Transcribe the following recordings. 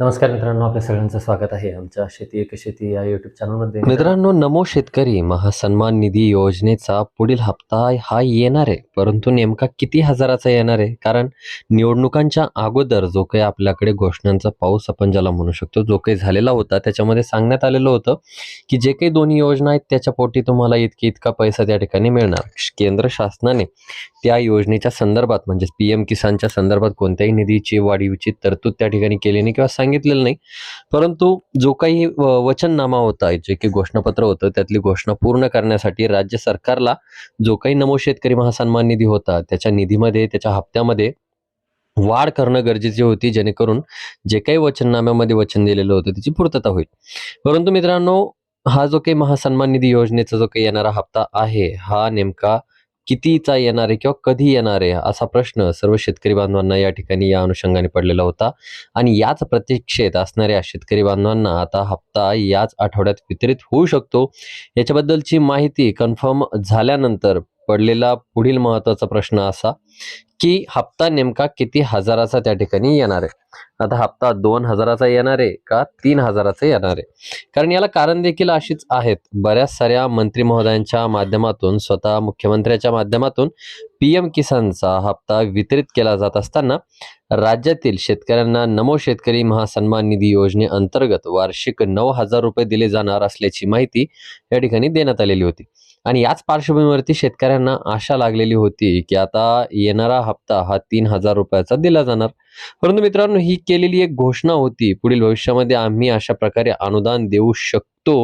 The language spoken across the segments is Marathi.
नमस्कार मित्रांनो आपल्या सगळ्यांचं स्वागत आहे आमच्या शेती एक शेती या युट्यूब चॅनलमध्ये मित्रांनो नमो शेतकरी महासन्मान निधी योजनेचा पुढील हप्ता हा येणार आहे. परंतु नेमका किती हजाराचा येणार आहे? कारण निवडणुकांच्या अगोदर जो काही आपल्याकडे घोषणांचा पाऊस आपण ज्याला म्हणू शकतो जो काही झालेला होता त्याच्यामध्ये सांगण्यात आलेलं होतं की जे काही दोन्ही योजना आहेत त्याच्या पोटी तुम्हाला इतकी इतका पैसा त्या ठिकाणी मिळणार. केंद्र शासनाने त्या योजनेच्या संदर्भात म्हणजे पी एम किसानच्या संदर्भात कोणत्याही निधीची वाढीची तरतूद त्या ठिकाणी केली नाही किंवा सांगितलेलं नाही. परंतु जो काही वचननामा होता जे काही घोषणापत्र होतं त्यातली घोषणा पूर्ण करण्यासाठी राज्य सरकारला जो काही नमो शेतकरी महासन्मान निधी होता त्याच्या निधीमध्ये त्याच्या हप्त्यामध्ये वाढ करणं गरजेची होती जेणेकरून जे काही वचननाम्यामध्ये वचन दिलेलं होतं त्याची पूर्तता होईल. परंतु मित्रांनो हा जो काही महासन्मान निधी योजनेचा जो काही येणारा हप्ता आहे हा नेमका कितीचा येणार आहे किंवा कधी येणार आहे असा प्रश्न सर्व शेतकरी बांधवांना या ठिकाणी या अनुषंगाने पडलेला होता. आणि याच प्रतीक्षेत असणाऱ्या शेतकरी बांधवांना आता हप्ता याच आठवड्यात वितरित होऊ शकतो. याच्याबद्दलची माहिती कन्फर्म झाल्यानंतर पडलेला पुढील महत्त्वाचा प्रश्न असा की हप्ता नेमका किती हजाराचा त्या ठिकाणी येणार आहे? आता हप्ता दोन हजाराचा येणार आहे का तीन हजाराचा येणार आहे? कारण याला कारण देखील अशीच आहेत. बऱ्याच साऱ्या मंत्री महोदयांच्या माध्यमातून स्वतः मुख्यमंत्र्याच्या माध्यमातून पी एम किसानचा हप्ता वितरित केला जात असताना राज्यातील शेतकऱ्यांना नमो शेतकरी महासन्मान निधी योजनेअंतर्गत वार्षिक नऊ हजार रुपये दिले जाणार असल्याची माहिती या ठिकाणी देण्यात आलेली होती. आणि याच पार्श्वभूमीवरती शेतकऱ्यांना आशा लागलेली होती की आता येणारा हप्ता हा तीन हजार रुपयाचा दिला जाणार. परंतु मित्रांनो ही केलेली एक घोषणा होती. पुढील भविष्यामध्ये आम्ही अशा प्रकारे अनुदान देऊ शकतो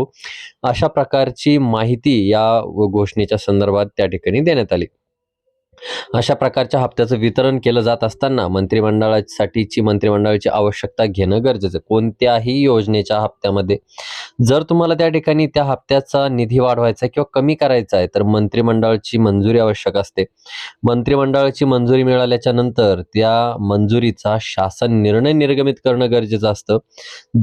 अशा प्रकारची माहिती या घोषणेच्या संदर्भात त्या ठिकाणी देण्यात आली. अशा प्रकारच्या हप्त्याचं वितरण केलं जात असताना मंत्रिमंडळासाठीची मंत्रिमंडळाची आवश्यकता घेणं गरजेचं आहे. कोणत्याही योजनेच्या हप्त्यामध्ये जर तुम्हाला त्या ठिकाणी त्या हप्त्याचा निधी वाढवायचा किंवा कमी करायचा आहे तर मंत्रिमंडळाची मंजुरी आवश्यक असते. मंत्रिमंडळाची मंजुरी मिळाल्याच्या नंतर त्या मंजुरीचा शासन निर्णय निर्गमित करणं गरजेचं असतं.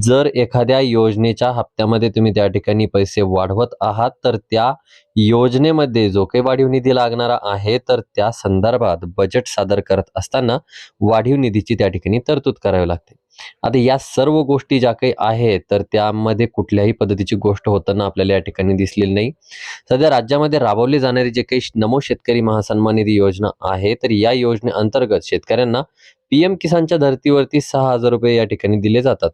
जर एखाद्या योजनेच्या हप्त्यामध्ये तुम्ही त्या ठिकाणी पैसे वाढवत आहात तर त्या योजनेमध्ये जो काही वाढीव निधी लागणारा आहे तर त्या संदर्भात बजेट सादर करत असताना वाढीव निधीची त्या ठिकाणी तरतूद करावी लागते. आता या सर्व गोष्टी ज्या काही आहेत तर त्यामध्ये कुठल्याही पद्धतीची गोष्ट होताना आपल्याला या ठिकाणी दिसलेली नाही. सध्या राज्यामध्ये राबवली जाणारी जे काही नमो शेतकरी महासन्मान निधी योजना आहे तर या योजनेअंतर्गत शेतकऱ्यांना पीएम किसानच्या धर्तीवरती सहा हजार रुपये या ठिकाणी दिले जातात.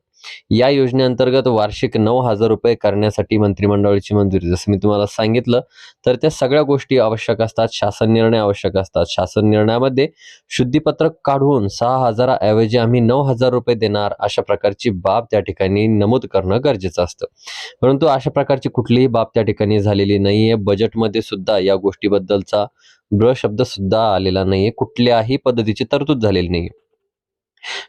या योजनेअंतर्गत वार्षिक नऊ हजार रुपये करण्यासाठी मंत्रिमंडळाची मंजुरी. जसं मी तुम्हाला सांगितलं तर त्या सगळ्या गोष्टी आवश्यक असतात. शासन निर्णय आवश्यक असतात. शासन निर्णयामध्ये शुद्धीपत्रक काढून सहा हजाराऐवजी आम्ही नऊ हजार रुपये देणार अशा प्रकारची बाब त्या ठिकाणी नमूद करणं गरजेचं असतं. परंतु अशा प्रकारची कुठलीही बाब त्या ठिकाणी झालेली नाहीये. बजेटमध्ये सुद्धा या गोष्टीबद्दलचा ब्र शब्द सुद्धा आलेला नाहीये. कुठल्याही पद्धतीची तरतूद झालेली नाहीये.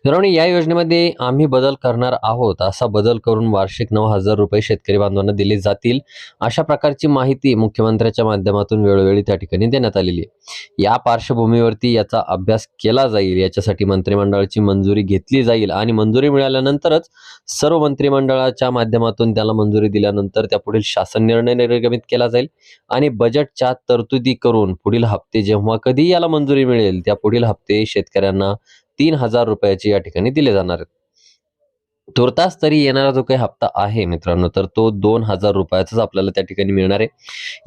मित्रांनो या योजनेमध्ये आम्ही बदल करणार आहोत. असा बदल करून वार्षिक नऊ हजार रुपये शेतकरी बांधवांना दिले जातील. अशा प्रकारची माहिती मुख्यमंत्र्याच्या माध्यमातून वेळोवेळी त्या ठिकाणी देण्यात आलेली आहे. या पार्श्वभूमीवरती याचा अभ्यास केला जाईल. याच्यासाठी मंत्रिमंडळाची मंजुरी घेतली जाईल आणि मंजुरी मिळाल्यानंतरच सर्व मंत्रिमंडळाच्या माध्यमातून त्याला मंजुरी दिल्यानंतर त्या पुढील शासन निर्णय निर्गमित केला जाईल. आणि बजेटच्या तरतुदी करून पुढील हप्ते जेव्हा कधी याला मंजुरी मिळेल त्या पुढील हप्ते शेतकऱ्यांना तीन हजार रुपयाचे या ठिकाणी दिले जाणार आहेत. तुर्तास तरी येणारा जो काही हप्ता आहे मित्रांनो तर तो दोन हजार रुपयाचाच आपल्याला त्या ठिकाणी मिळणार आहे.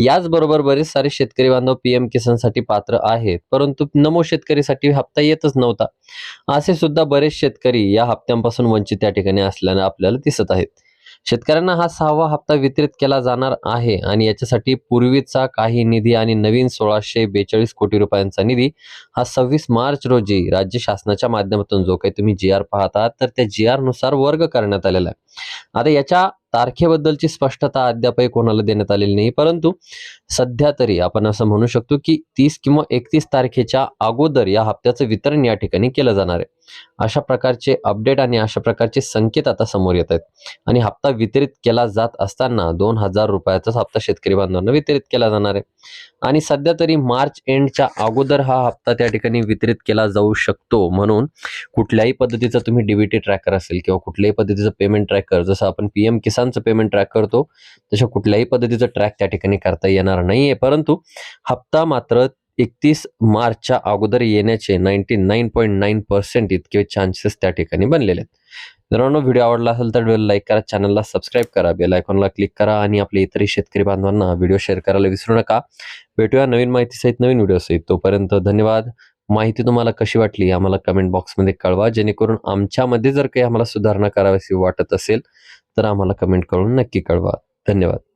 याचबरोबर बरेच सारे शेतकरी बांधव पीएम किसानसाठी पात्र आहेत परंतु नमो शेतकरीसाठी हप्ता येतच नव्हता. असे सुद्धा बरेच शेतकरी या हप्त्यांपासून वंचित त्या ठिकाणी असल्याने आपल्याला दिसत आहेत. शेतकऱ्यांना हा सहावा हप्ता वितरित केला जाणार आहे आणि याच्यासाठी पूर्वीचा काही निधी आणि नवीन सोळाशे बेचाळीस कोटी रुपयांचा निधी हा सव्वीस मार्च रोजी राज्य शासनाच्या माध्यमातून जो काही तुम्ही जी आर पाहतात तर त्या जी आरनुसार वर्ग करण्यात आलेला आहे. आता याच्या तारखेबद्दलची स्पष्टता अद्यापही कोणाला देण्यात आलेली नाही परंतु सध्या तरी आपण असं म्हणू शकतो की तीस किंवा एकतीस तारखेच्या अगोदर या हप्त्याचं वितरण या ठिकाणी केलं जाणार आहे. अशा प्रकारचे अपडेट आणि अशा प्रकारचे संकेत आता समोर येत आहेत. आणि हप्ता वितरित केला जात असताना दोन हजार रुपयाचाच हप्ता शेतकरी बांधवांना वितरित केला जाणार आहे. आणि सध्या तरी मार्च एंडच्या अगोदर हा हप्ता त्या ठिकाणी वितरित केला जाऊ शकतो म्हणून कुठल्याही पद्धतीचा तुम्ही डीबीटी ट्रॅकर असेल किंवा कुठल्याही पद्धतीचं पेमेंट ट्रॅकर जसं आपण पीएम किसानचं पेमेंट ट्रॅक करतो तशा कुठल्याही पद्धतीचं ट्रॅक त्या ठिकाणी करता येणार नाहीये. परंतु हप्ता मात्र एकतीस मार्चच्या अगोदर येण्याचे ninety nine point nine percent इतके चान्सेस त्या ठिकाणी बनलेले आहेत. मित्रांनो व्हिडिओ आवडला असेल तर व्हिडिओला लाईक करा चॅनलला सबस्क्राईब करा बेल आयकॉनला क्लिक करा आणि आपल्या इतरही शेतकरी बांधवांना व्हिडिओ शेअर करायला विसरू नका. भेटूया नवीन माहितीसहित नवीन व्हिडिओसहित. तोपर्यंत धन्यवाद. माहिती तुम्हाला कशी वाटली आम्हाला कमेंट बॉक्समध्ये कळवा. जेणेकरून आमच्यामध्ये जर काही आम्हाला सुधारणा करावीशी वाटत असेल तर आम्हाला कमेंट करून नक्की कळवा. धन्यवाद.